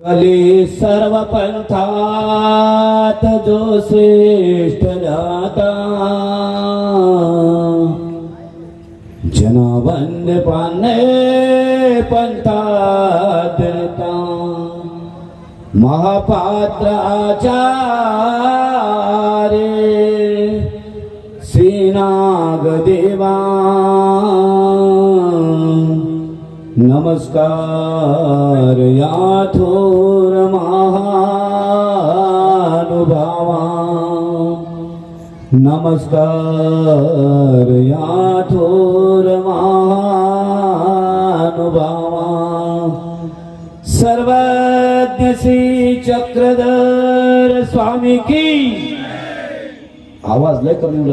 कली सर्व पंथात जो श्रेष्ठ दाता जनवंद पाने पंथात महापात्र आचार्य श्रीनाग देवा नमस्कार या थोर महानुभावा। नमस्कार या थोर महानुभावा। सर्वज्ञ चक्रधर स्वामी की। आवाज़ लय कमी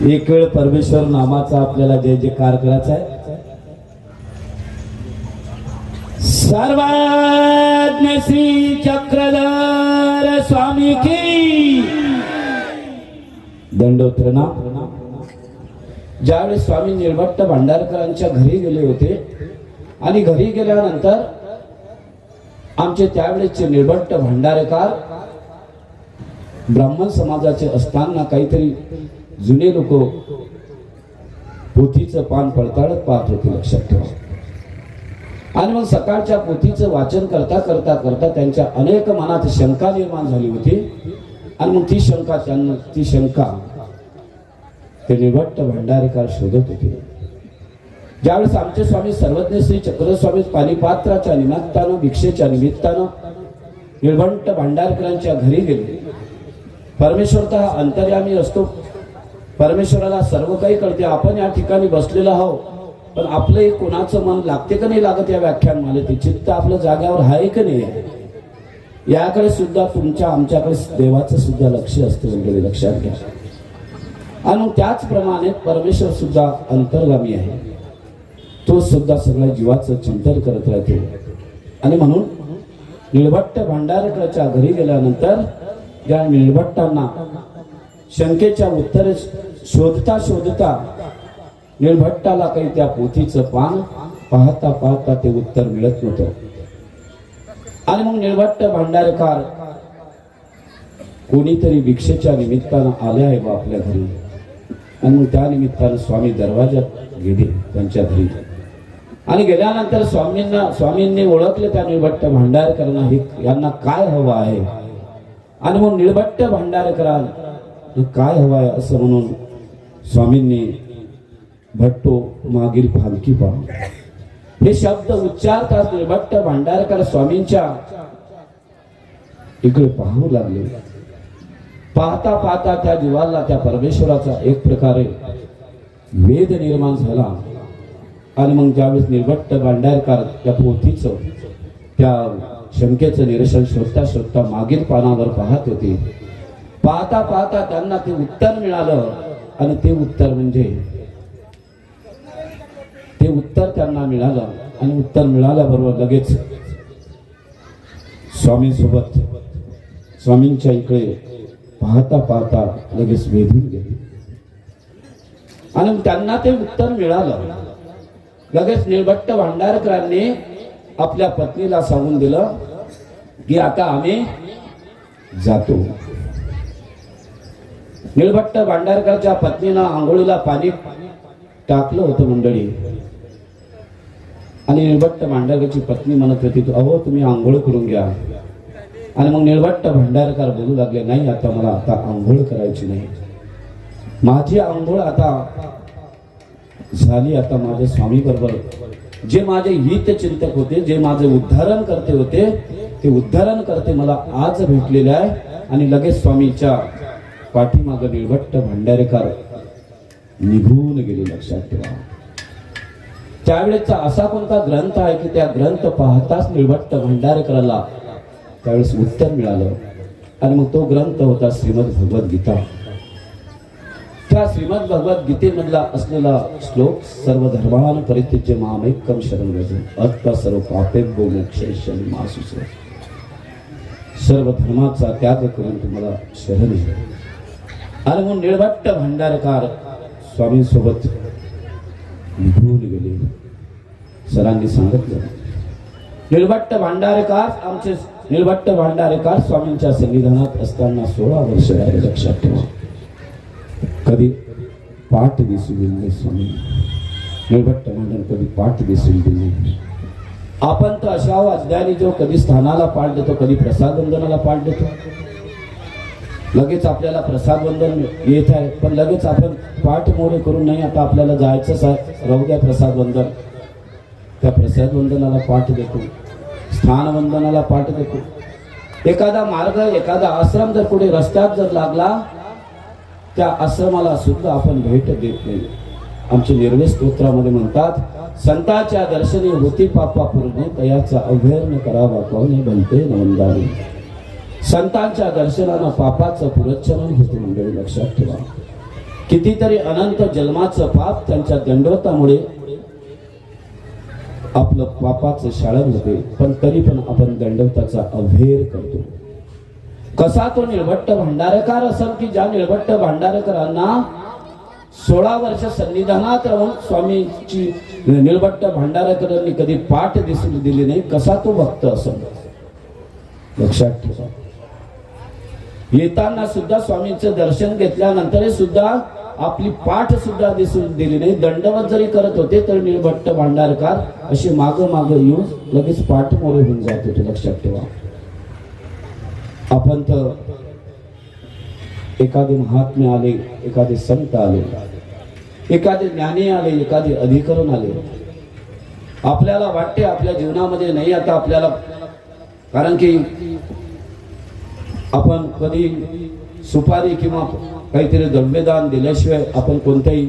एक वेळ परमेश्वर नामाचा आपल्याला जय जयकार करायचा आहे. सर्वज्ञ श्री चक्रधर स्वामी की दंडोत्रणा ज्यावेळेस स्वामी निर्भट्ट भांडारकरांच्या घरी गेले होते आणि घरी गेल्यानंतर आमचे त्यावेळेसचे निर्भट्ट भांडारकार ब्राह्मण समाजाचे असताना काहीतरी जुने लोक पोथीचं पान पडताळत पाहत होते लक्षात ठेवा. आणि मग सकाळच्या पोथीचं वाचन करता करता करता त्यांच्या अनेक मनात शंका निर्माण झाली होती. आणि मग ती शंका त्यांना ती शंका ते निभट्ट भंडारीकार शोधत होते. ज्यावेळेस आमचे स्वामी सर्वज्ञ श्री चक्रस्वामी पाणीपात्राच्या निमित्तानं भिक्षेच्या निमित्तानं निळवंट भांडारकरांच्या घरी गेले. परमेश्वर तर हा अंतर्यामी असतो. परमेश्वराला सर्व काही कळते. आपण या ठिकाणी बसलेलो आहोत. पण आपलं कोणाचं मन लागते का नाही लागत या व्याख्यान मालेते चित्त आपलं जाग्यावर आहे का नाही? आहे? याकडे सुद्धा तुमच्या आमच्याकडे देवाचं सुद्धा लक्ष असतं लक्षात घ्या. आणि त्याचप्रमाणे परमेश्वर सुद्धा अंतर्गामी आहे. तो सुद्धा सगळ्या जीवाचं चिंतन करत राहतो. आणि म्हणून निळभट्ट भांडारकराच्या घरी गेल्यानंतर या निळभट्टांना शंकेच्या उत्तरे शोधता शोधता. निळभट्टाला काही त्या पोथीचं पान पाहता पाहता ते उत्तर मिळत नव्हतं. आणि मग निळभट्ट भांडारकार कोणीतरी भिक्षेच्या निमित्तानं आले आहे बा आपल्या घरी. आणि मग त्या निमित्तानं स्वामी दरवाजात गेले त्यांच्या घरी. आणि गेल्यानंतर स्वामींना स्वामींनी ओळखले त्या निळभट्ट भांडारकरांना हे यांना काय हवं आहे? आणि मग निळभट्ट भांडारकरांना काय हवं आहे असं म्हणून स्वामींनी भट्टो मागील फालकी पाहू हे शब्द उच्चारतात निर्भट्ट भांडारकर स्वामींच्या इकडे पाहू लागले. पाहता पाहता त्या जीवाला त्या परमेश्वराचा एक प्रकारे वेद निर्माण झाला. आणि मग ज्यावेळेस निर्भट्ट भांडारकर त्या पोथीचं त्या शंकेचं निरसन शोधता शोधता मागील पानावर पाहत होते. पाहता पाहता त्यांना ते उत्तर मिळालं. आणि ते उत्तर म्हणजे ते उत्तर त्यांना मिळालं आणि उत्तर मिळाल्याबरोबर लगेच स्वामींसोबत स्वामींच्या इकडे पाहता पाहता लगेच वेधून गेले. आणि त्यांना ते उत्तर मिळालं. लगेच निळभट्ट भांडारकरांनी आपल्या पत्नीला सांगून दिलं की आता आम्ही जातो. निळभट्ट भांडारकरच्या पत्नीनं आंघोळीला पाणी टाकलं होतं मंडळी. आणि निळभट्ट भांडारकरची पत्नी म्हणत होती अहो तुम्ही आंघोळ करून घ्या. आणि मग निळभट्ट भांडारकर बोलू लागले नाही आता मला आता आंघोळ करायची नाही. माझी आंघोळ आता झाली आता माझ्या स्वामी बरोबर जे माझे हित चिंतक होते जे माझे उद्धारण करते होते ते उद्धारण करते मला आज भेटलेले आहे आणि लगेच स्वामीच्या पाठीमाग निळभट्ट भांडारेकर निघून गेले लक्षात ठेवा. त्यावेळेचा असा कोणता ग्रंथ आहे की त्या ग्रंथ पाहताच निळभट्ट भांडारकराला त्यावेळेस उत्तर मिळालं. आणि मग तो ग्रंथ होता श्रीमद भगवद्गीता त्या श्रीमद भगवत गीतेमधला असलेला श्लोक सर्व धर्मान परित्यज्य मामेकम शरण गज। अत्ता सर्व पापेभ्यो मोक्षेश्वरी मासुस सर्व धर्माचा त्याग करून तुम्हाला शरण घ्या आणि मग निळभट्ट भांडारकार स्वामींसोबत निघून गेले सरांनी सांगितलं निर्भट्ट भांडारकार आमचे निर्भट्ट भांडारकार स्वामींच्या संविधानात असताना सोळा वर्ष आहे लक्षात ठेवा कधी पाठ दिसू दिली नाही स्वामी निर्भट्ट भांडण कधी पाठ दिसून दिली नाही आपण तर अशा अज्ञानी जो कधी स्थानाला पाठ देतो कधी प्रसाद वंदनाला पाठ देतो लगेच आपल्याला प्रसाद वंदन येत आहे. पण लगेच आपण पाठ मोरे करून नाही आता आपल्याला जायचंच आहे. राहू द्या प्रसाद वंदन त्या प्रसाद वंदनाला पाठ देतो. स्थान वंदनाला पाठ देतो. एखादा मार्ग एखादा आश्रम जर कुठे रस्त्यात जर लागला त्या आश्रमाला सुद्धा आपण भेट देत नाही. आमचे निर्वेश स्तोत्रामध्ये म्हणतात संताच्या दर्शनी होती पापा पूर्ण तयाचा अभ्यर्न करावा पाहुणे बनते नवंदारी संतांच्या दर्शनानं पापाचं पुरच्छलन होते मंडळी लक्षात ठेवा. कितीतरी अनंत जन्माचं पाप त्यांच्या दंडवतामुळे आपलं पापाचं शाळण होते पण तरी पण आपण दंडवताचा अभेर करतो. कसा तो निळभट्ट भांडारकार असेल की ज्या निळभट्ट भांडारकरांना सोळा वर्ष संनिधानात राहून स्वामीची निळभट्ट भांडारकरांनी कधी पाठ दिसून दिली नाही कसा तो भक्त असेल लक्षात ठेवा. येताना सुद्धा स्वामींचं दर्शन घेतल्यानंतर सुद्धा आपली पाठ सुद्धा दिसून दिली नाही. दंडवत जरी करत होते तर निळभट्ट भांडारकार असे माग माग येऊन लगेच पाठ मोरे होऊन जात होते. लक्षात ठेवा. आपण तर एखादे महात्मे आले एखादे संत आले एखादे ज्ञानी आले एखादे अधिकरण आले. आपल्याला वाटते आपल्या जीवनामध्ये नाही आता आपल्याला कारण की आपण कधी सुपारी किंवा काहीतरी द्रव्यदान दिल्याशिवाय आपण कोणत्याही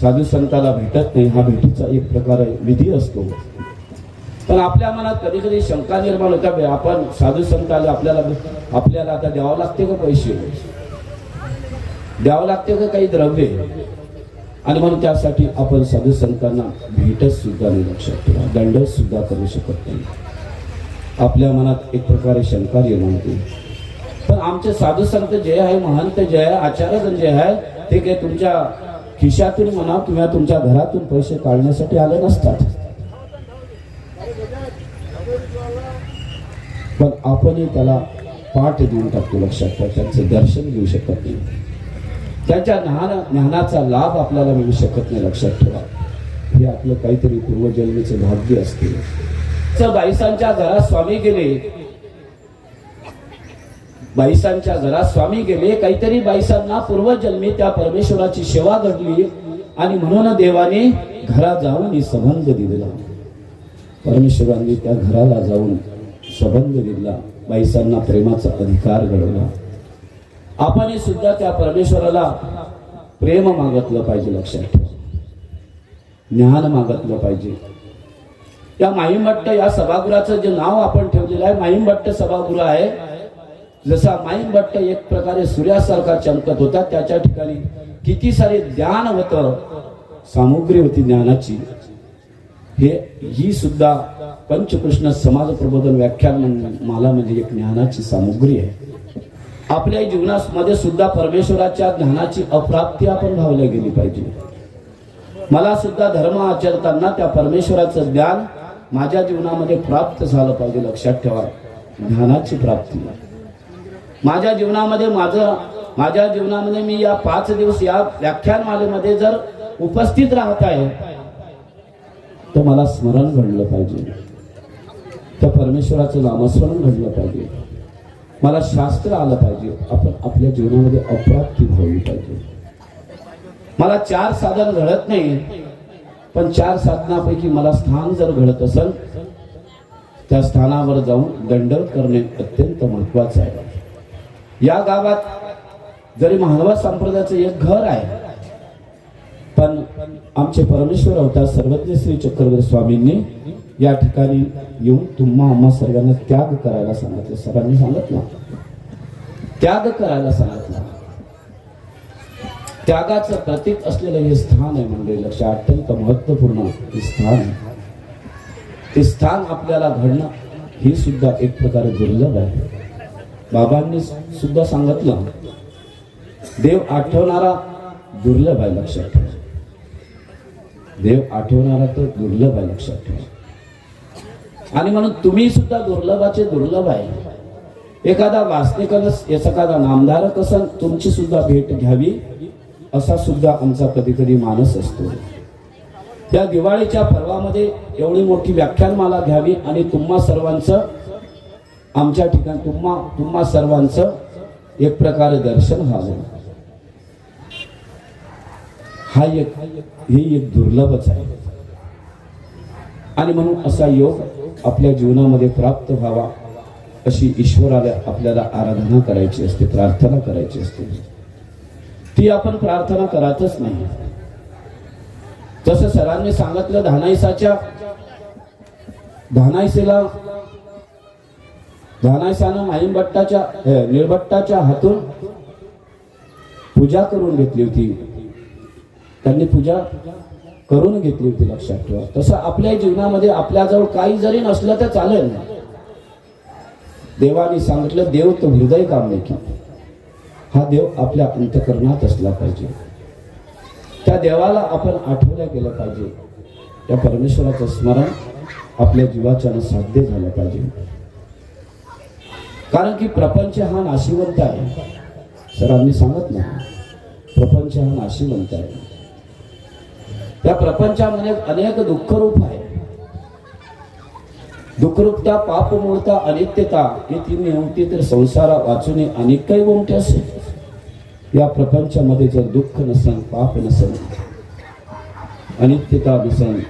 साधू संताला भेटत नाही. हा भेटीचा एक प्रकार विधी असतो. पण आपल्या मनात कधी कधी शंका निर्माण होत्या आपण साधू संताला आपल्याला आपल्याला आता द्यावं लागते का पैसे? द्यावं लागते का काही द्रव्य? आणि म्हणून त्यासाठी आपण साधू संतांना भेटच सुद्धा नाही लक्षात ठेवा. दंडच सुद्धा करू शकत नाही. आपल्या मनात एक प्रकारे शंका निर्माण होते. पण आमचे साधू संत जे आहे महंत जे आहे आचार्यगण जे आहे ते काही तुमच्या खिशातून म्हणा किंवा तुमच्या घरातून पैसे काढण्यासाठी आले नसतात. पण आपणही त्याला पाठ देऊन टाकतो लक्षात ठेवा. त्यांचं दर्शन घेऊ शकत नाही. त्यांच्या ज्ञान ज्ञानाचा लाभ आपल्याला मिळू शकत नाही लक्षात ठेवा. हे आपलं काहीतरी पूर्वजन्मीचं भाग्य असते. बाईसांच्या घरात स्वामी गेले. बाईसांच्या घरात स्वामी गेले काहीतरी बाईसांना पूर्वजन्मी त्या परमेश्वराची सेवा घडली आणि म्हणून देवाने घरात जाऊन संबंध दिला. परमेश्वरांनी त्या घराला जाऊन संबंध दिला. बाईसांना प्रेमाचा अधिकार घडवला. आपण सुद्धा त्या परमेश्वराला प्रेम मागतलं पाहिजे लक्षात ठेवा. ज्ञान मागतलं पाहिजे. या माहीमभट्ट या सभागृहाचं जे नाव आपण ठेवलेलं आहे माहीमभट्ट सभागृह आहे. जसा माहीमभट्ट एक प्रकारे सूर्यासारखा चमकत होता त्याच्या ठिकाणी किती सारे ज्ञान होतं सामुग्री होती ज्ञानाची. हे ही सुद्धा पंचकृष्ण समाज प्रबोधन व्याख्यान म्हण- माला म्हणजे एक ज्ञानाची सामुग्री आहे. आपल्या जीवनामध्ये सुद्धा परमेश्वराच्या ज्ञानाची अप्राप्ती आपण भावल्या गेली पाहिजे. मला सुद्धा धर्म आचरताना त्या परमेश्वराचं ज्ञान माझ्या जीवनामध्ये प्राप्त झालं पाहिजे लक्षात ठेवा. ज्ञानाची प्राप्ती. माझ्या जीवनामध्ये माझं माझ्या जीवनामध्ये मी या पाच दिवस या व्याख्यानमालेमध्ये जर उपस्थित राहत आहे तर मला स्मरण घडलं पाहिजे. त्या परमेश्वराचं नामस्मरण घडलं पाहिजे. मला शास्त्र आलं पाहिजे. आपण आपल्या जीवनामध्ये अप्राप्ती व्हावी पाहिजे. मला चार साधन घडत नाही पण चार साधनापैकी मला स्थान जर घडत असेल त्या स्थानावर जाऊन दंड करणे अत्यंत महत्वाचं आहे. या गावात जरी महानवा संप्रदायाचं एक घर आहे पण आमचे परमेश्वर अवतार सर्वज्ञ श्री चक्रवर्ती स्वामींनी या ठिकाणी येऊन तुम्हा आम्हा सर्वांना त्याग करायला सांगितलं. सरांनी सांगितलं. त्याग करायला सांगितलं. त्यागाचं प्रतीक असलेलं हे स्थान आहे म्हणजे लक्ष अत्यंत महत्त्वपूर्ण हे स्थान ते स्थान आपल्याला घडणं ही सुद्धा एक प्रकारे दुर्लभ आहे. बाबांनी सुद्धा सांगितलं देव आठवणारा दुर्लभ आहे लक्षात ठेवा. देव आठवणारा तर दुर्लभ आहे लक्षात ठेवा. आणि म्हणून तुम्ही सुद्धा दुर्लभाचे दुर्लभ आहे. एखादा वासनिकच एखादा नामधारक असन तुमची सुद्धा भेट घ्यावी. असा सुद्धा आमचा कधी कधी मानस असतो. त्या दिवाळीच्या पर्वामध्ये एवढी मोठी व्याख्यानमाला घ्यावी आणि तुम्हा सर्वांचं आमच्या ठिकाणी तुम्हा तुम्हा सर्वांचं एक प्रकारे दर्शन व्हावं. हा एक हे एक दुर्लभच आहे. आणि म्हणून असा योग आपल्या जीवनामध्ये प्राप्त व्हावा अशी ईश्वराला आपल्याला आराधना करायची असते प्रार्थना करायची असते. ती आपण प्रार्थना करतच नाही. जसं सरांनी सांगितलं धानाईसाच्या धानाईसेला धानाईसानं माईमभट्टाच्या निळभट्टाच्या हातून पूजा करून घेतली होती. त्यांनी पूजा करून घेतली होती लक्षात ठेवा. तसं आपल्या जीवनामध्ये आपल्याजवळ काही जरी नसलं तर चालेल. देवाने सांगितलं देव तो हृदय काम नाही हा देव आपल्या अंतकरणात असला पाहिजे. त्या देवाला आपण आठवल्या गेलं पाहिजे. त्या परमेश्वराचं स्मरण आपल्या जीवाच्यानं साध्य झालं पाहिजे. कारण की प्रपंच हा नाशिवंत आहे. सरांनी सांगत नाही. प्रपंच हा नाशिवंत आहे. त्या प्रपंचामध्ये अनेक दुःखरूप आहे दुःखरूपता पापमूळता अनित्यता ही तीन होती तर संसारा वाचून अनेक काही गोमटे असेल. या प्रपंचामध्ये जर दुःख नसन पाप नसन अनित्यता नसन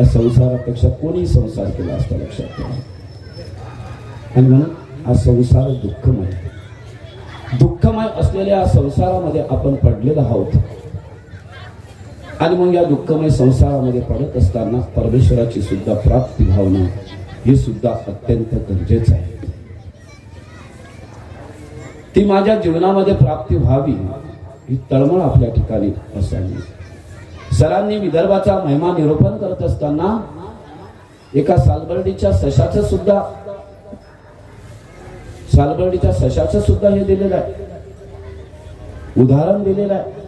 या संसारापेक्षा कोणी संसार केला असता लक्षात ठेवा. आणि म्हणून हा संसार दुःखमय. दुःखमय असलेल्या या संसारामध्ये आपण पडलेलो आहोत. आणि मग या दुःखमय संसारामध्ये पडत असताना परमेश्वराची सुद्धा प्राप्ती भावना ही सुद्धा अत्यंत गरजेचं आहे. ती माझ्या जीवनामध्ये प्राप्ती व्हावी ही तळमळ आपल्या ठिकाणी असावी. सरांनी विदर्भाचा महिमा निरूपण करत असताना एका सालबर्डीच्या सशाचं सुद्धा सालबर्डीच्या सशाचं सुद्धा हे दिलेलं आहे. उदाहरण दिलेलं आहे.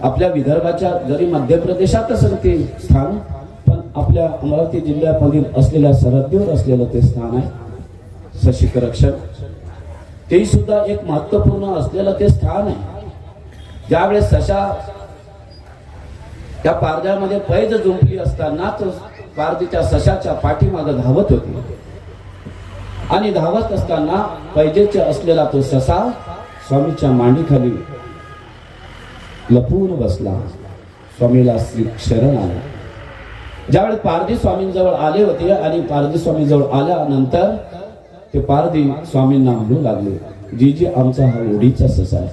आपल्या विदर्भाच्या जरी मध्य प्रदेशात असेल ते स्थान पण आपल्या अमरावती जिल्ह्यामधील असलेल्या सरहद्दीवर असलेलं ते स्थान आहे. सशिक रक्षण ते सुद्धा एक महत्त्वपूर्ण असलेलं ते स्थान आहे. ज्यावेळेस सशा त्या पारद्यामध्ये पैज जुंपली असताना तो पारदीच्या सशाच्या पाठीमागं धावत होती. आणि धावत असताना पैजेचे असलेला तो ससा स्वामीच्या मांडीखाली लपून बसला. स्वामीला श्री शरण आला. ज्यावेळी पारदी स्वामींजवळ आले होते आणि पारदी स्वामीजवळ आल्यानंतर ते पारधी स्वामींना म्हणू लागले जी जी आमचा हा ओढीचा ससा आहे.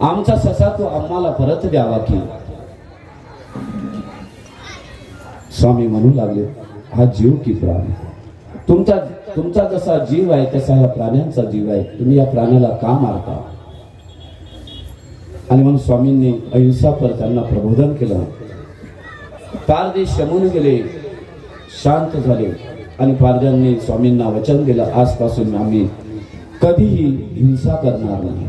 आमचा ससा तो आम्हाला परत द्यावा की? स्वामी म्हणू लागले हा जीव की प्राण? तुमचा तुमचा जसा जीव आहे तसा या प्राण्यांचा जीव आहे. तुम्ही या प्राण्याला का मारता? आणि म्हणून स्वामींनी अहिंसा पर त्यांना प्रबोधन केलं. पारदे शमून गेले शांत झाले. आणि पारजांनी स्वामींना वचन दिलं आजपासून आम्ही कधीही हिंसा करणार नाही.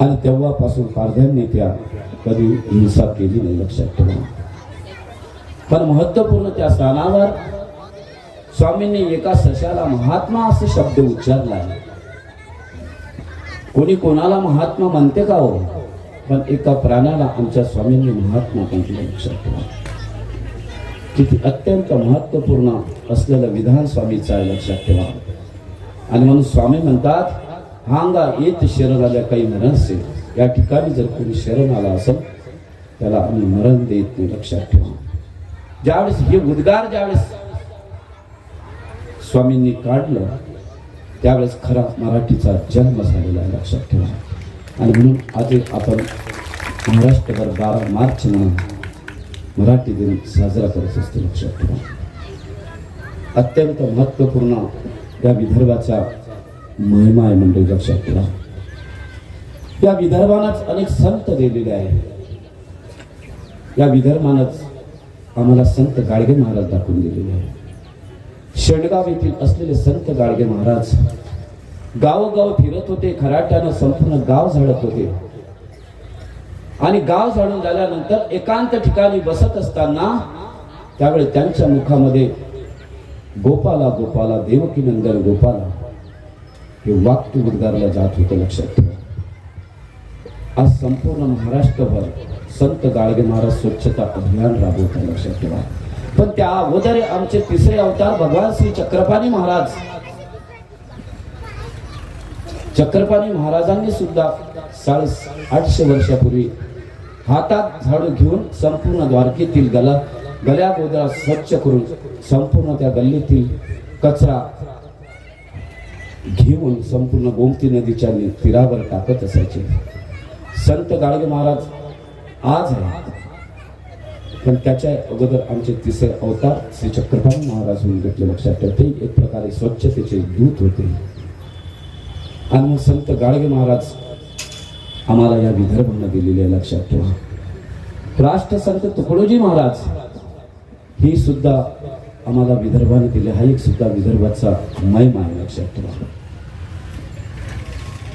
आणि तेव्हापासून पारध्यांनी त्या कधी हिंसा केली नाही लक्षात ठेवा. पण महत्त्वपूर्ण त्या स्थानावर स्वामींनी एका सशाला महात्मा असे शब्द उच्चारला. आहे कोणी कोणाला महात्मा म्हणते का हो? पण एका प्राण्याला आमच्या स्वामींनी महात्मा म्हटलं लक्षात ठेवा. किती अत्यंत महत्त्वपूर्ण असलेलं विधान स्वामीचं आहे लक्षात ठेवा. आणि म्हणून स्वामी म्हणतात हांगा येत शरण काही मरणसे या ठिकाणी जर कोणी शरण आला असेल त्याला आम्ही मरण देत नाही लक्षात ठेवा. ज्यावेळेस हे उद्गार ज्यावेळेस स्वामींनी काढलं त्यावेळेस खरा मराठीचा जन्म झालेला आहे लक्षात ठेवा. आणि म्हणून आज आपण महाराष्ट्रभर बारा मार्च म्हणून मराठी दिन साजरा करत असतो लक्षात ठेवा. अत्यंत महत्त्वपूर्ण या विदर्भाचा महिमा आहे म्हणजे लक्षात ठेवा. या विदर्भानंच अनेक संत दिलेले आहेत. या विदर्भानंच आम्हाला संत गाडगे महाराज दाखवून दिलेले आहे शेणगाव येथील असलेले संत गाडगे महाराज गावोगाव फिरत होते खराट्यानं संपूर्ण गाव झाडत होते. आणि गाव झाडून झाल्यानंतर एकांत ठिकाणी बसत असताना त्यावेळी त्यांच्या मुखामध्ये गोपाला गोपाला देवकीनंदन गोपाला हे वाक्य उद्गारला जात होतं लक्षात ठेवा. आज संपूर्ण महाराष्ट्रभर संत गाडगे महाराज स्वच्छता अभियान राबवत लक्षात ठेवा. पण त्या अगोदर आमचे तिसरे अवतार भगवान श्री चक्रपाणी महाराज. चक्रपाणी महाराजांनी सुद्धा साडे आठशे वर्षापूर्वी हातात झाडू घेऊन संपूर्ण द्वारकेतील गला गल्या गोदरा स्वच्छ करून संपूर्ण त्या गल्लीतील कचरा घेऊन संपूर्ण गोमती नदीच्या तीरावर टाकत असायचे. संत गाडगे महाराज आज आहे पण त्याच्या अगोदर आमचे तिसरे अवतार श्री चक्रपाणी महाराज होऊन घेतले लक्षात ठेवते एक प्रकारे स्वच्छतेचे दूत होते. आणि संत गाडगे महाराज आम्हाला या विदर्भांना दिलेले आहे लक्षात ठेवा. राष्ट्रसंत तुकडोजी महाराज ही सुद्धा आम्हाला विदर्भाने दिले. हा एक सुद्धा विदर्भाचा महिमा आहे लक्षात ठेवा.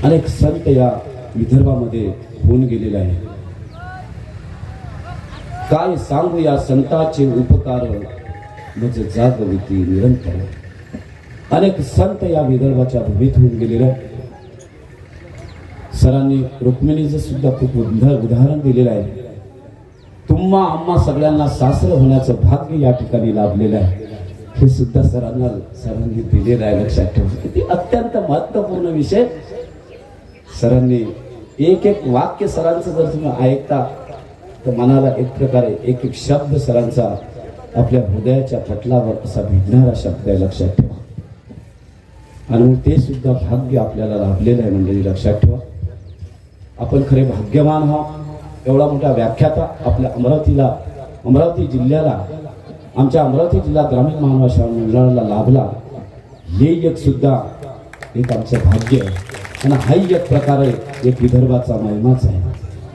अनेक संत या विदर्भामध्ये होऊन गेलेले आहे काय सांगू या संताचे उपकार म्हणजे जागविती निरंतर. अनेक संत या विदर्भाच्या भूमीत होऊन गेलेल्या आहे सरांनी रुक्मिणीचं सुद्धा खूप उदाह- उदाहरण दिलेलं आहे. तुम्हा आम्हा सगळ्यांना सासर होण्याचं भाग्य या ठिकाणी लाभलेलं आहे. हे सुद्धा सरांना सरांनी दिलेलं आहे लक्षात ठेवा. किती अत्यंत महत्त्वपूर्ण विषय. सरांनी एक एक वाक्य सरांचं जर तुम्ही ऐकता तर मनाला एक प्रकारे एक एक शब्द सरांचा आपल्या हृदयाच्या पटलावर असा भिडणारा शब्द आहे लक्षात ठेवा. आणि ते सुद्धा भाग्य आपल्याला लाभलेलं आहे म्हणजे लक्षात ठेवा. आपण खरे भाग्यवान व्हा एवढा मोठा व्याख्याता आपल्या अमरावतीला अमरावती जिल्ह्याला आमच्या अमरावती जिल्हा ग्रामीण महाभाषा मंडळाला लाभला. हे एक सुद्धा एक आमचं भाग्य आहे. आणि हाही एक प्रकारे एक विदर्भाचा महिमाच आहे.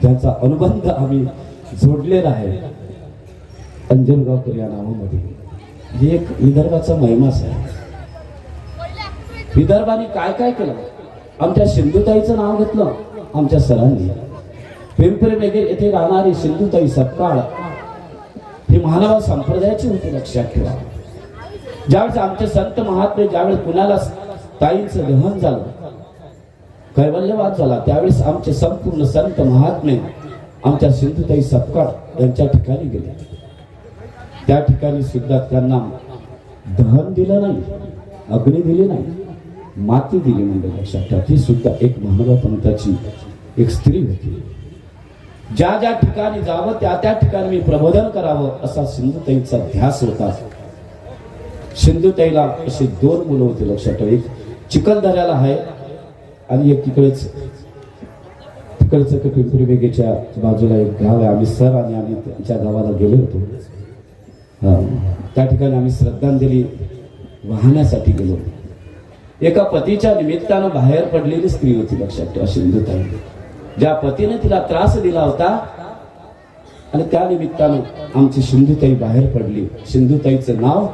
त्यांचा अनुबंध आम्ही जोडलेला आहे. अंजनगावकर या नावामध्ये. हे एक विदर्भाचा महिमाच आहे. विदर्भाने काय काय केलं? आमच्या सिंधुताईचं नाव घेतलं. आमच्या सरांनी. पिंपरी येथे राहणारी सिंधुताई सपकाळ हे महानावा संप्रदायाची होती लक्षात ठेवा. ज्यावेळेस आमचे संत महात्मे ज्यावेळेस पुण्याला ताईंचं दहन झालं कैवल्यवाद झाला त्यावेळेस आमचे संपूर्ण संत महात्मे आमच्या सिंधुताई सपकाळ यांच्या ठिकाणी गेले. त्या ठिकाणी सुद्धा त्यांना दहन दिलं नाही अग्नी दिली नाही. माती दिली म्हणजे लक्षात ठेवा ती सुद्धा एक महानवा पंथाची एक स्त्री होती. ज्या ज्या ठिकाणी जावं त्या त्या ठिकाणी मी प्रबोधन करावं असा सिंधुताईचा ध्यास होता. सिंधुताईला असे दोन मुलं होते लक्षात ठेवा. एक चिखलदऱ्याला आहे आणि एक तिकडेच तिकडचं पिंपरी बेगेच्या बाजूला एक गाव आहे. आम्ही सर आणि आम्ही त्यांच्या गावाला गेलो होतो. त्या ठिकाणी आम्ही श्रद्धांजली वाहण्यासाठी गेलो होतो. एका पतीच्या निमित्तानं बाहेर पडलेली स्त्री होती लक्षात ठेवा सिंधुताई ज्या पतीने तिला त्रास दिला होता आणि त्या निमित्तानं आमची सिंधुताई बाहेर पडली. सिंधुताईचं नाव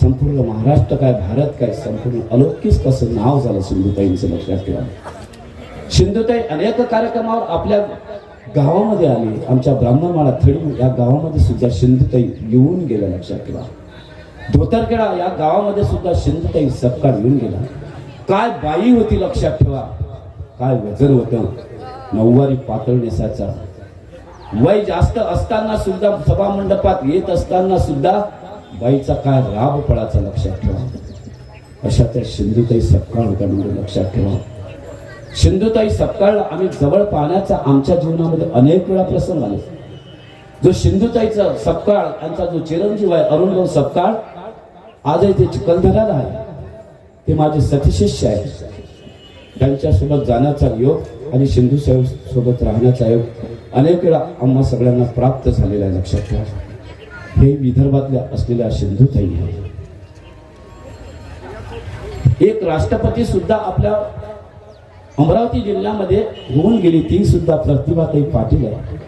संपूर्ण महाराष्ट्र काय भारत काय संपूर्ण अलौकिक कसं नाव झालं सिंधुताईंचं लक्षात ठेवा. सिंधुताई अनेक कार्यक्रमावर आपल्या गावामध्ये आली. आमच्या ब्राह्मणमाळा थडी या गावामध्ये सुद्धा सिंधुताई येऊन गेल्या लक्षात ठेवा. धोतरखेडा या गावामध्ये सुद्धा सिंधुताई सपकाळ येऊन गेला. काय बाई होती लक्षात ठेवा. काय वजन होतं. नऊवारी पातळ नेसाचा वय जास्त असताना सुद्धा सभा मंडपात येत असताना सुद्धा बाईचा काय राब पळाचा लक्षात ठेवा. अशा त्या सिंधुताई सपकाळ होत्या म्हणजे लक्षात ठेवा. सिंधुताई सपकाळ आम्ही जवळ पाहण्याचा आमच्या जीवनामध्ये अनेक वेळा प्रसंग आले. जो सिंधुताईचा सपकाळ यांचा जो चिरंजीव आहे अरुणभाऊ सपकाळ आजही ते चिखलदऱ्याला आहे. ते माझे सतिशिष्य आहे त्यांच्यासोबत जाण्याचा योग आणि सिंधू साहेब सोबत राहण्याचा योग अनेक वेळा आम्हा सगळ्यांना प्राप्त झालेला आहे लक्षात ठेवा. हे विदर्भातल्या असलेल्या सिंधुताई आहे एक राष्ट्रपती सुद्धा आपल्या अमरावती जिल्ह्यामध्ये होऊन गेली ती सुद्धा प्रतिभाताई पाटील आहे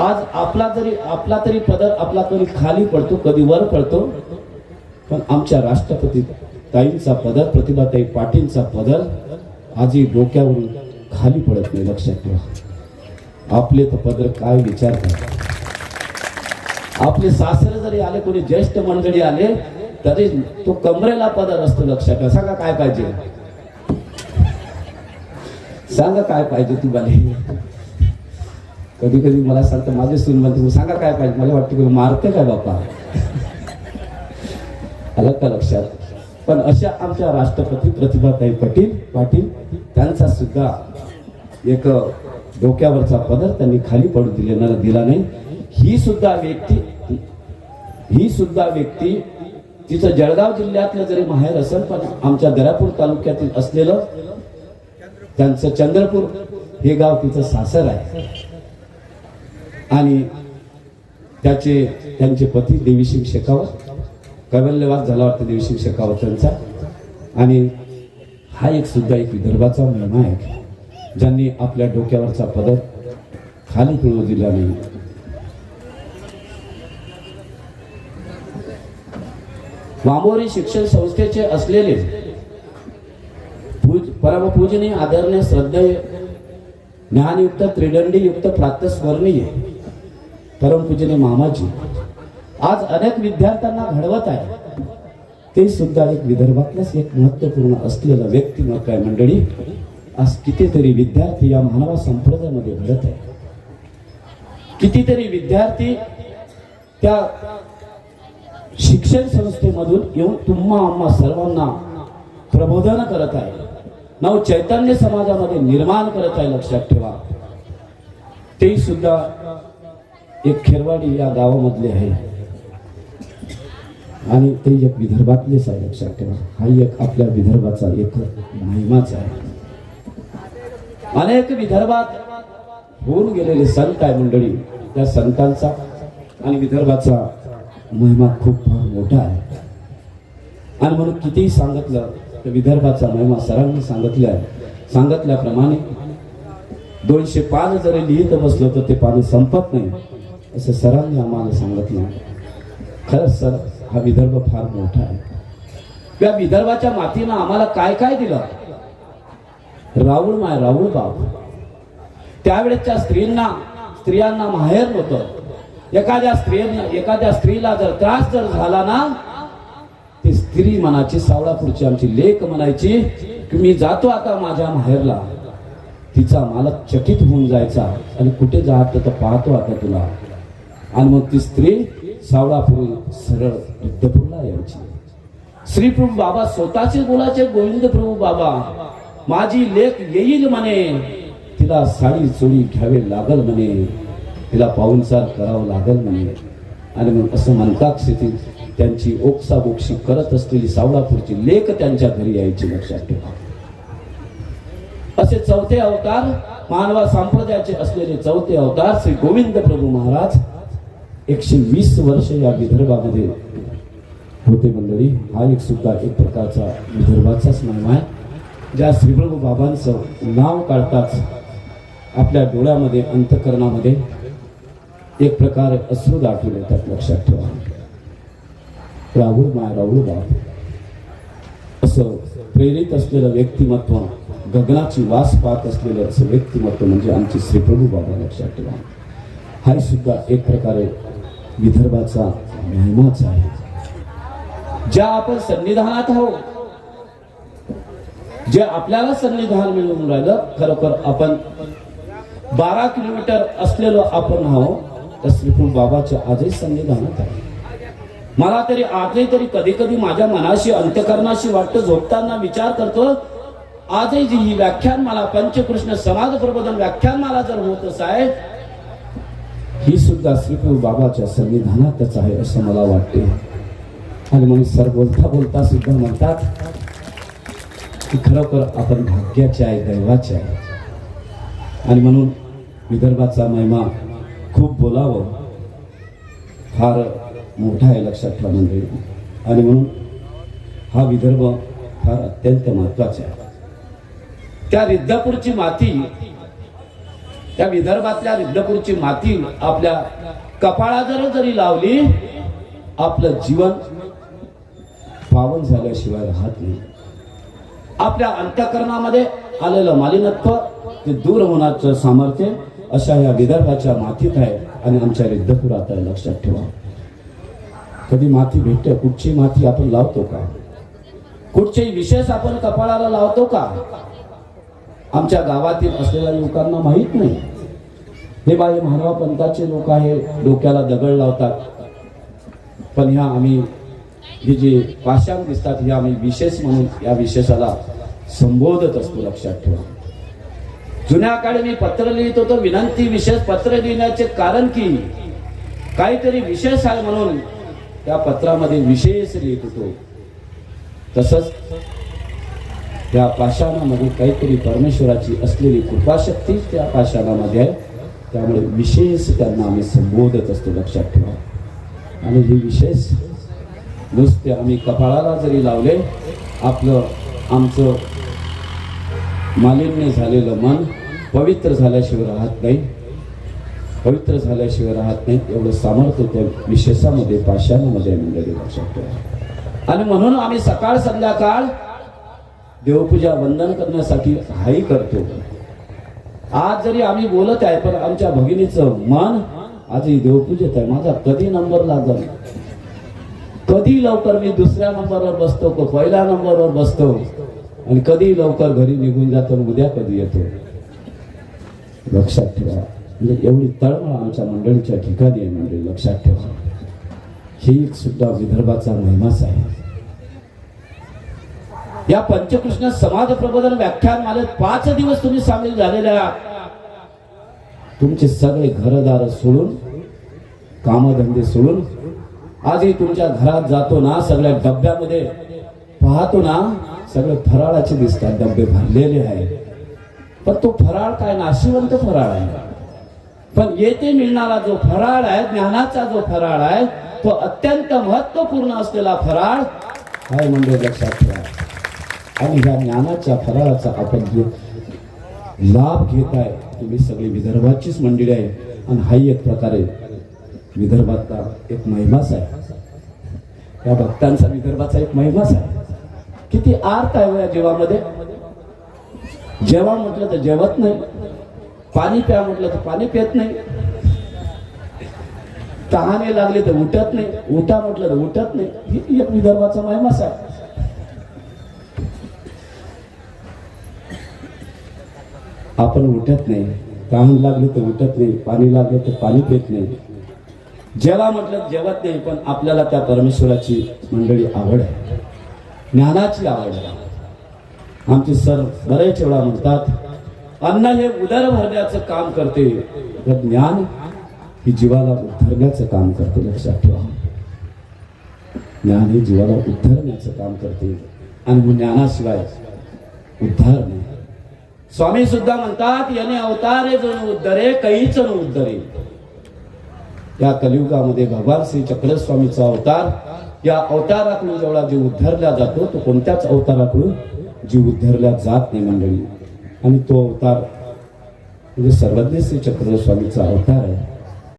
आज आपला जरी आपला तरी पदर आपला कधी खाली पडतो कधी वर पडतो पण आमच्या राष्ट्रपती ताईंचा पदर प्रतिभाताई पाटीलचा पदर आजही डोक्यावरून खाली पडत नाही लक्षात ठेवा. आपले तर पदर काय विचार करतात आपले सासरे जरी आले कोणी ज्येष्ठ मंडळी आले तरी तो कमरेला पदर असतो लक्षात ठेवा. सांगा काय पाहिजे? सांगा काय पाहिजे तू बाले कधी कधी मला सांगतं माझे सून म्हणते सांगा काय पाहिजे? मला वाटतं की मारते काय बापा आलं का लक्षात. पण अशा आमच्या राष्ट्रपती प्रतिभाताई पाटील पाटील त्यांचा सुद्धा एक डोक्यावरचा पदर त्यांनी खाली पडू दिलेला दिला नाही. ही सुद्धा व्यक्ती ही सुद्धा व्यक्ती तिचं जळगाव जिल्ह्यातलं जरी माहेर असेल पण आमच्या दर्यापूर तालुक्यातील असलेलं त्यांचं चंद्रपूर हे गाव तिचं सासर आहे. आणि त्याचे त्यांचे पती देवीसिंग शेखावत कैवल्यवाद झाला वाटतं दिवशी शेखावत आणि हा एक सुद्धा एक विदर्भाचा निर्णायक ज्यांनी आपल्या डोक्यावरचा पदर खाली पिळू दिला नाही. वामोरी शिक्षण संस्थेचे असलेले पूज परमपूजनीय आदरणीय श्रद्धेय ज्ञानयुक्त त्रिदंडीयुक्त प्रातस्मरणीय परमपूजनीय मामाजी आज अनेक विद्यार्थ्यांना घडवत आहे. ते सुद्धा एक विदर्भातलंच एक महत्त्वपूर्ण असलेलं व्यक्तिमत्व आहे मंडळी. आज कितीतरी विद्यार्थी या मानवा संप्रदायामध्ये घडत आहे कितीतरी विद्यार्थी त्या शिक्षण संस्थेमधून येऊन तुम्हा आम्हा सर्वांना प्रबोधन करत आहे. नव चैतन्य समाजामध्ये निर्माण करत आहे लक्षात ठेवा. ते सुद्धा एक खेरवाडी या गावामधले आहे. आणि ते एक विदर्भातलेच आहे लक्षात ठेवा. हा एक आपल्या विदर्भाचा एक महिमाच आहे. अनेक विदर्भात होऊन गेलेले संत आहे मंडळी. त्या संतांचा आणि विदर्भाचा महिमा खूप फार मोठा आहे. आणि म्हणून कितीही सांगितलं तर विदर्भाचा महिमा सरांनी सांगितलं आहे. सांगितल्याप्रमाणे दोनशे पान जरी लिहित बसलो तर ते पाणी संपत नाही असं सरांनी आम्हाला सांगितलं खरंच सर हा विदर्भ फार मोठा आहे. त्या विदर्भाच्या मातीनं आम्हाला काय काय दिलं? राऊळ माय राऊळ बाप. त्यावेळेच्या स्त्रींना स्त्रियांना माहेर नव्हतं. एखाद्या स्त्रीने एखाद्या स्त्रीला जर त्रास जर झाला ना ती स्त्री मनाची सावळापूरची आमची लेख म्हणायची की मी जातो आता माझ्या माहेरला. तिचा मालक चकित होऊन जायचा आणि कुठे जात तर पाहतो आता तुला. आणि मग ती स्त्री सावळापुरी सरळ युद्धपूरला यायची. श्री प्रभू बाबा स्वतःचे मुलाचे गोविंद प्रभू बाबा माझी लेख येईल म्हणे. तिला साडी चोळी घ्यावे लागल म्हणे. तिला पाहुणचार करावं लागल म्हणे. आणि मग असं म्हणतात स्थितीत त्यांची ओक्साबोक्षी करत असलेली सावळापूरची लेख त्यांच्या घरी यायची लक्षात ठेवा. असे चौथे अवतार मानवा संप्रदायाचे असलेले चौथे अवतार श्री गोविंद प्रभू महाराज एकशे वीस वर्ष या विदर्भामध्ये होते मंडळी. हा एक सुद्धा एक प्रकारचा विदर्भाचाच नाम आहे. ज्या श्रीप्रभू बाबांचं नाव काढताच आपल्या डोळ्यामध्ये अंतकरणामध्ये एक प्रकारे अश्रू दाखवले येतात लक्षात ठेवा. राहुल माय राहुल बाप. असं प्रेरित असलेलं व्यक्तिमत्व गगनाची वास पाहत असलेलं असं व्यक्तिमत्व म्हणजे आमची श्रीप्रभू बाबा लक्षात ठेवा. हा सुद्धा एक प्रकारे विदर्भाचा महिमाच आहे. ज्या आपण सन्निधानात आहोत जे आपल्याला सन्निधान मिळून राहिलं खरोखर आपण बारा किलोमीटर असलेलो आपण आहोत तर श्रीपूर बाबाच्या आजही सन्निधानात आहे. मला तरी आजही तरी कधी कधी माझ्या मनाशी अंत्यकरणाशी वाटतं झोपताना विचार करतो आजही जी ही व्याख्यान मला पंचकृष्ण समाज प्रबोधन व्याख्यान मला जर होत साहेब ही सुद्धा श्रीकृष्ण बाबाच्या संविधानातच आहे असं मला वाटते. आणि म्हणून सर बोलता बोलता सुद्धा म्हणतात की खरोखर आपण भाग्याचे आहे दैवाचे आहे. आणि म्हणून विदर्भाचा महिमा खूप बोलावं. फार मोठा आहे लक्षात ठेवा मंडळी. आणि म्हणून हा विदर्भ फार अत्यंत महत्त्वाचा आहे. त्या रिद्धापूरची माती त्या विदर्भातल्या रिद्धपूरची माती आपल्या कपाळाजर जरी लावली आपलं जीवन पावन झाल्याशिवाय राहत नाही. आपल्या अंतकरणामध्ये आलेलं मालिनत्व ते दूर होण्याचं सामर्थ्य अशा या विदर्भाच्या मातीत आहे आणि आमच्या रिद्धपुरात आहे लक्षात ठेवा. कधी माती भेटते कुठची माती आपण लावतो का? कुठचेही विशेष आपण कपाळाला लावतो का? आमच्या गावातील असलेल्या लोकांना माहीत नाही. हे बाई महाराव पंथाचे लोक आहे डोक्याला दगड लावतात. पण ह्या आम्ही हे जे पाषाण दिसतात हे आम्ही विशेष म्हणून या विशेषाला संबोधत असतो लक्षात ठेवा. जुन्या काळी मी पत्र लिहित होतो विनंती विशेष पत्र लिहिण्याचे कारण की काहीतरी विशेष आहे म्हणून त्या पत्रामध्ये विशेष लिहित होतो. तसंच त्या पाषाणामध्ये काहीतरी परमेश्वराची असलेली कृपाशक्ती त्या पाषाणामध्ये आहे. त्यामुळे विशेष त्यांना आम्ही संबोधत असतो लक्षात ठेवा. आणि हे विशेष नुसते आम्ही कपाळाला जरी लावले आपलं आमचं मालिन्य झालेलं मन पवित्र झाल्याशिवाय राहत नाही. पवित्र झाल्याशिवाय राहत नाही. एवढं सामर्थ्य त्या विशेषामध्ये पाषाणामध्ये मंडळी लक्षात ठेवा. आणि म्हणून आम्ही सकाळ संध्याकाळ देवपूजा वंदन करण्यासाठी हाही करतो. आज जरी आम्ही बोलत आहे पण आमच्या भगिनीचं मन आजही देवपूजेत आहे. माझा कधी नंबर लागल? कधी लवकर मी दुसऱ्या नंबरवर बसतो का पहिल्या नंबरवर बसतो? आणि कधी लवकर घरी निघून जातो आणि उद्या कधी येतो? लक्षात ठेवा. म्हणजे एवढी तळमळ आमच्या मंडळीच्या ठिकाणी आहे मंडळी. लक्षात ठेवा. ही एक सुद्धा विदर्भाचा महिमाच आहे. या पंचकृष्ण समाज प्रबोधन व्याख्यान मालेत पाच दिवस तुम्ही सामील झालेल्या तुमचे सगळे घरदार सोडून कामधंदे सोडून आजही तुमच्या घरात जातो ना सगळ्या डब्यामध्ये पाहतो ना सगळे फराळाचे दिसतात डबे भरलेले आहेत. पण तो फराळ काय नाशिवंत फराळ आहे. पण येथे मिळणारा जो फराळ आहे ज्ञानाचा जो फराळ आहे तो अत्यंत महत्त्वपूर्ण असलेला फराळ आहे म्हणजे लक्षात ठेवा. आणि ह्या ज्ञानाच्या फराळाचा आपण जो लाभ घेत आहे तुम्ही सगळी विदर्भाचीच मंडळी आहे आणि हाही एक प्रकारे विदर्भातला एक महिमाच आहे. या भक्तांचा विदर्भाचा एक महिमाच आहे. किती आर्त आहे हो या जीवामध्ये? जेवा म्हटलं तर जेवत नाही. पाणी प्या म्हटलं तर पाणी पित नाही. तहाने लागले तर उठत नाही. उठा म्हटलं तर उठत नाही. ही एक विदर्भाचा महिमाच आहे. आपण उठत नाही. तहान लागले तर उठत नाही. पाणी लागले तर पाणी पित नाही. जेवा म्हटलं जेवत नाही पण आपल्याला त्या परमेश्वराची मंडळी आवड आहे. ज्ञानाची आवड आहे. आमचे सर बरेच वेळा म्हणतात अन्न हे उदर भरण्याचं काम करते तर ज्ञान ही जीवाला उद्धरण्याचं काम करते. लक्षात ठेवा. ज्ञान हे जीवाला उद्धरण्याचं काम करते. आणि मग ज्ञानाशिवाय उद्धार नाही. स्वामी सुद्धा म्हणतात याने अवतारे जण उद्धरे कैच न उद्धरे या कलियुगामध्ये भगवान श्री चक्रस्वामीचा अवतार या अवताराकडून जेवढा जीव उद्धरला जातो तो कोणत्याच अवताराकडून जीव उद्धरला जात नाही मंडळी. आणि तो अवतार म्हणजे सर्वज्ञ श्री चक्रस्वामीचा अवतार आहे.